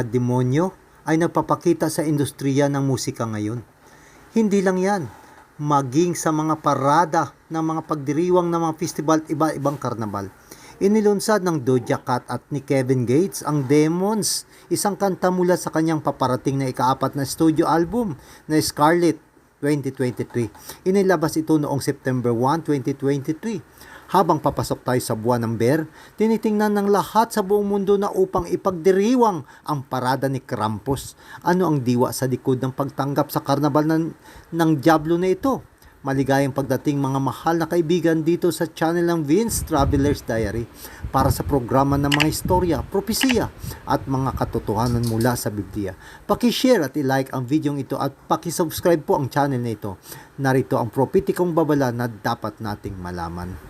Mga demonyo ay nagpapakita sa industriya ng musika ngayon. Hindi lang yan, maging sa mga parada ng mga pagdiriwang ng mga festival at iba-ibang karnabal. Inilunsad ng Doja Cat at ni Kevin Gates ang Demons, isang kanta mula sa kanyang paparating na ikaapat na studio album na Scarlet 2023. Inilabas ito noong September 1, 2023. Habang papasok tayo sa buwan ng Bear, tinitingnan ng lahat sa buong mundo na upang ipagdiriwang ang parada ni Krampus. Ano ang diwa sa likod ng pagtanggap sa karnabal ng, ng Diablo na ito? Maligayang pagdating mga mahal na kaibigan dito sa channel ng Vince Traveler's Diary para sa programa ng mga istorya, propesiya at mga katotohanan mula sa Biblia. Paki-share at i-like ang video ito at paki-subscribe po ang channel na ito. Narito ang propetikong babala na dapat nating malaman.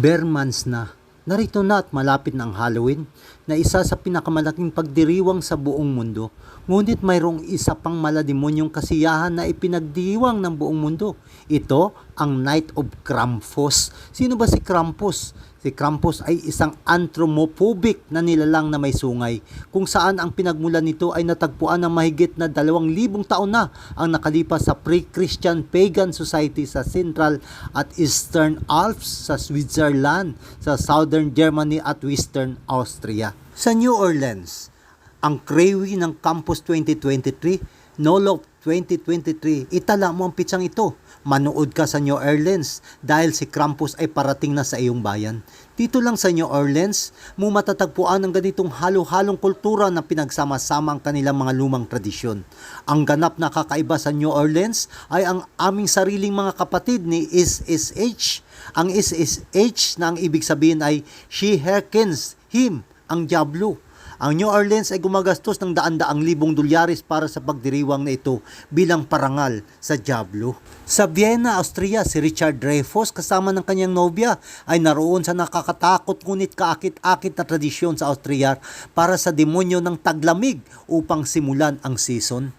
Bear months na. Narito na at malapit na ang Halloween na isa sa pinakamalaking pagdiriwang sa buong mundo. Ngunit mayroong isa pang malademonyong kasiyahan na ipinagdiwang ng buong mundo. Ito ang Night of Krampus. Sino ba si Krampus? Si Krampus ay isang anthropophobic na nilalang na may sungay kung saan ang pinagmulan nito ay natagpuan ng mahigit na dalawang libong taon na ang nakalipas sa pre-Christian pagan society sa Central at Eastern Alps sa Switzerland, sa Southern Germany at Western Austria. Sa New Orleans, ang Crewi ng Campus 2023, Nolop 2023, itala mo ang pitsang ito. Manood ka sa New Orleans dahil si Krampus ay parating na sa iyong bayan. Dito lang sa New Orleans, mo matatagpuan ang ganitong halo-halong kultura na pinagsama-sama ang kanilang mga lumang tradisyon. Ang ganap na kakaiba sa New Orleans ay ang aming sariling mga kapatid ni SSH. Ang SSH na ang ibig sabihin ay She Hearkens Him, ang Diablo. Ang New Orleans ay gumagastos ng daan-daang libong dolyares para sa pagdiriwang na ito bilang parangal sa Diablo. Sa Vienna, Austria, si Richard Dreyfuss kasama ng kanyang nobya ay naroon sa nakakatakot ngunit kaakit-akit na tradisyon sa Austria para sa demonyo ng taglamig upang simulan ang season.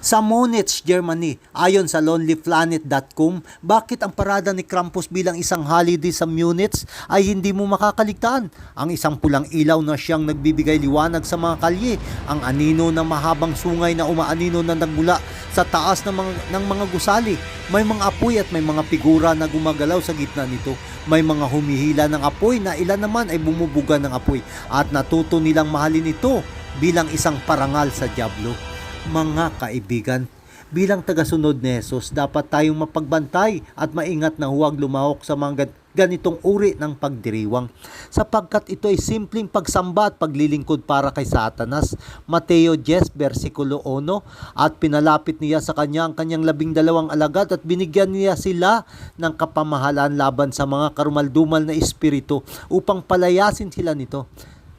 Sa Monitz, Germany, ayon sa lonelyplanet.com, bakit ang parada ni Krampus bilang isang holiday sa Munich ay hindi mo makakaligtaan? Ang isang pulang ilaw na siyang nagbibigay liwanag sa mga kalye, ang anino ng mahabang sungay na umaanino na nagmula sa taas ng mga, ng mga gusali. May mga apoy at may mga figura na gumagalaw sa gitna nito. May mga humihila ng apoy na ilan naman ay bumubuga ng apoy at natuto nilang mahalin ito bilang isang parangal sa Diablo mga kaibigan. Bilang tagasunod ni Jesus, dapat tayong mapagbantay at maingat na huwag lumahok sa mga ganitong uri ng pagdiriwang sapagkat ito ay simpleng pagsamba at paglilingkod para kay Satanas. Mateo 10 versikulo 1 at pinalapit niya sa kanya ang kanyang labing dalawang alagad at binigyan niya sila ng kapamahalan laban sa mga karumaldumal na espiritu upang palayasin sila nito.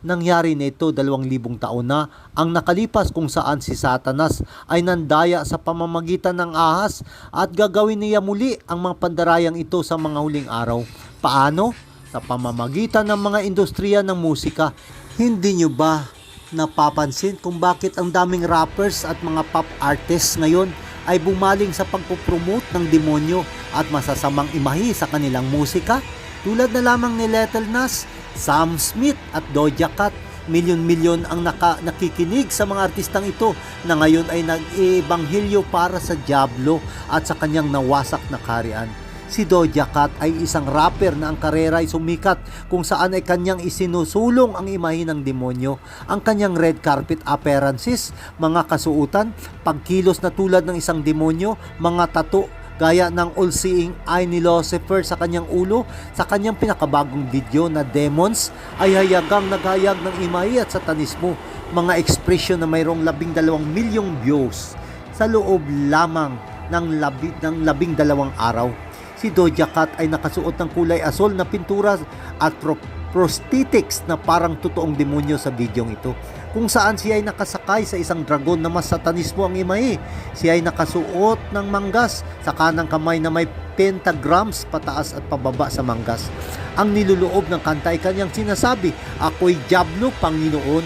Nangyari na ito dalawang libong taon na ang nakalipas kung saan si Satanas ay nandaya sa pamamagitan ng ahas at gagawin niya muli ang mga pandarayang ito sa mga huling araw. Paano? Sa pamamagitan ng mga industriya ng musika. Hindi nyo ba napapansin kung bakit ang daming rappers at mga pop artists ngayon ay bumaling sa pagpopromote ng demonyo at masasamang imahi sa kanilang musika? Tulad na lamang ni Little Nas, Sam Smith at Doja Cat, milyon-milyon ang naka, nakikinig sa mga artistang ito na ngayon ay nag-ibanghilyo para sa Diablo at sa kanyang nawasak na karian. Si Doja Cat ay isang rapper na ang karera ay sumikat kung saan ay kanyang isinusulong ang imahe ng demonyo. Ang kanyang red carpet appearances, mga kasuutan, pagkilos na tulad ng isang demonyo, mga tato gaya ng all-seeing eye ni Lucifer sa kanyang ulo sa kanyang pinakabagong video na Demons ay hayagang naghayag ng imahe at satanismo mga ekspresyon na mayroong labing dalawang milyong views sa loob lamang ng, labi, ng labing dalawang araw. Si Doja Cat ay nakasuot ng kulay asol na pintura at pro- prosthetics na parang totoong demonyo sa bidyong ito kung saan siya ay nakasakay sa isang dragon na mas satanismo ang imahe. Siya ay nakasuot ng manggas sa kanang kamay na may pentagrams pataas at pababa sa manggas. Ang niluloob ng kanta ay kanyang sinasabi, Ako'y Diablo, Panginoon.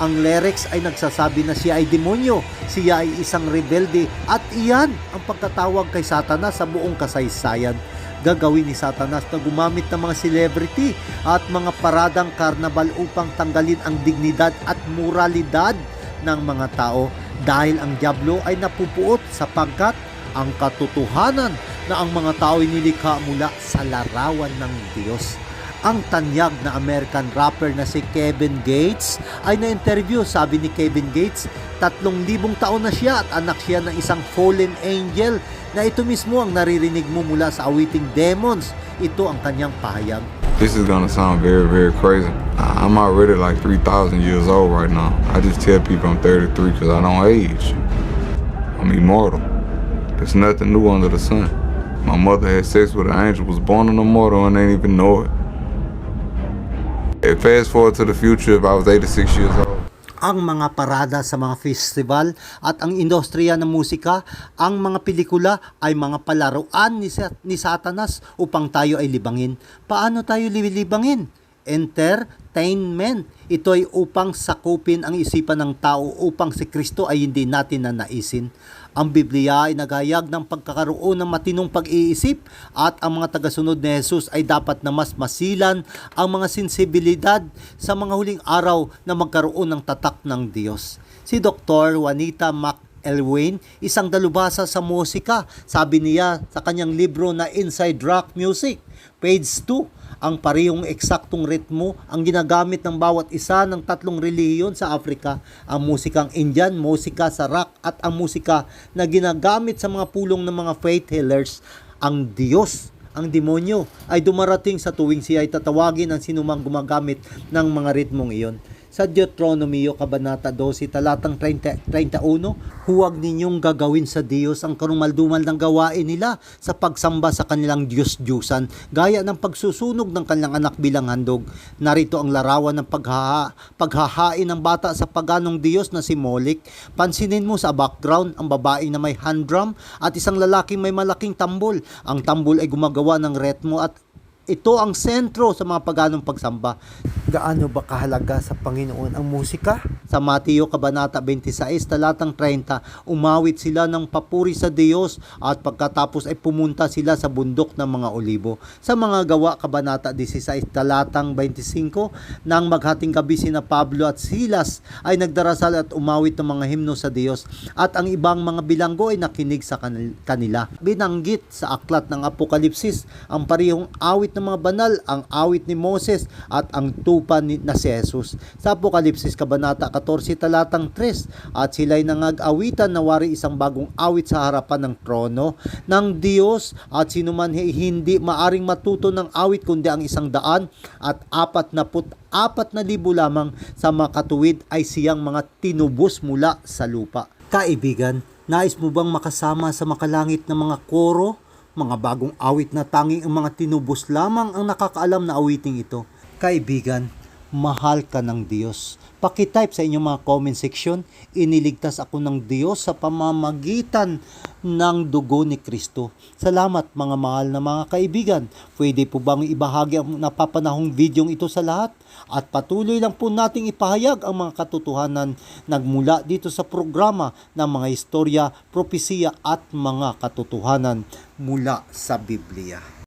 Ang lyrics ay nagsasabi na siya ay demonyo, siya ay isang rebelde at iyan ang pagkatawag kay Satanas sa buong kasaysayan gagawin ni Satanas na gumamit ng mga celebrity at mga paradang karnabal upang tanggalin ang dignidad at moralidad ng mga tao dahil ang Diablo ay napupuot sapagkat ang katotohanan na ang mga tao ay nilikha mula sa larawan ng Diyos. Ang tanyag na American rapper na si Kevin Gates ay na-interview. Sabi ni Kevin Gates, tatlong libong taon na siya at anak siya ng isang fallen angel na ito mismo ang naririnig mo mula sa awiting demons. Ito ang kanyang pahayag. This is gonna sound very, very crazy. I'm already like 3,000 years old right now. I just tell people I'm 33 because I don't age. I'm immortal. There's nothing new under the sun. My mother had sex with an angel, was born an immortal, and ain't even know it. And fast forward to the future, if I was 86 years old. ang mga parada sa mga festival at ang industriya ng musika, ang mga pelikula ay mga palaruan ni, ni Satanas upang tayo ay libangin. Paano tayo lilibangin? Entertainment. Ito ay upang sakupin ang isipan ng tao upang si Kristo ay hindi natin nanaisin. Ang Biblia ay nagayag ng pagkakaroon ng matinong pag-iisip at ang mga tagasunod ni Jesus ay dapat na mas masilan ang mga sensibilidad sa mga huling araw na magkaroon ng tatak ng Diyos. Si Dr. Juanita Mac Elwain, isang dalubhasa sa musika. Sabi niya sa kanyang libro na Inside Rock Music, page 2, ang parehong eksaktong ritmo ang ginagamit ng bawat isa ng tatlong relihiyon sa Afrika, ang musikang Indian, musika sa rock at ang musika na ginagamit sa mga pulong ng mga faith healers. Ang Diyos ang demonyo ay dumarating sa tuwing siya ay tatawagin ang sinumang gumagamit ng mga ritmong iyon. Sa Deuteronomio Kabanata 12, talatang 30, 31, huwag ninyong gagawin sa Diyos ang karumaldumal ng gawain nila sa pagsamba sa kanilang Diyos-Diyusan, gaya ng pagsusunog ng kanilang anak bilang handog. Narito ang larawan ng paghaha, paghahain ng bata sa paganong Diyos na si Molik. Pansinin mo sa background ang babae na may hand drum at isang lalaking may malaking tambol. Ang tambol ay gumagawa ng retmo at ito ang sentro sa mga paganong pagsamba. Gaano ba kahalaga sa Panginoon ang musika? Sa Mateo Kabanata 26, talatang 30, umawit sila ng papuri sa Diyos at pagkatapos ay pumunta sila sa bundok ng mga olibo. Sa mga gawa Kabanata 16, talatang 25, nang maghating gabi sina Pablo at Silas ay nagdarasal at umawit ng mga himno sa Diyos at ang ibang mga bilanggo ay nakinig sa kanil- kanila. Binanggit sa aklat ng Apokalipsis ang parehong awit ng mga banal, ang awit ni Moses at ang tupa ni, na si Jesus. Sa Apokalipsis Kabanata 14 talatang 3 at sila'y nangag-awitan na wari isang bagong awit sa harapan ng trono ng Diyos at sinuman hi- hindi maaring matuto ng awit kundi ang isang daan at apat na put apat na libo lamang sa makatuwid ay siyang mga tinubos mula sa lupa. Kaibigan, nais mo bang makasama sa makalangit na mga koro? Mga bagong awit na tanging ang mga tinubos lamang ang nakakaalam na awiting ito. Kaibigan, mahal ka ng Diyos. Pakitype sa inyong mga comment section, iniligtas ako ng Diyos sa pamamagitan ng dugo ni Kristo. Salamat mga mahal na mga kaibigan. Pwede po bang ibahagi ang napapanahong videong ito sa lahat? At patuloy lang po nating ipahayag ang mga katotohanan nagmula dito sa programa ng mga istorya, propesiya at mga katotohanan mula sa Biblia.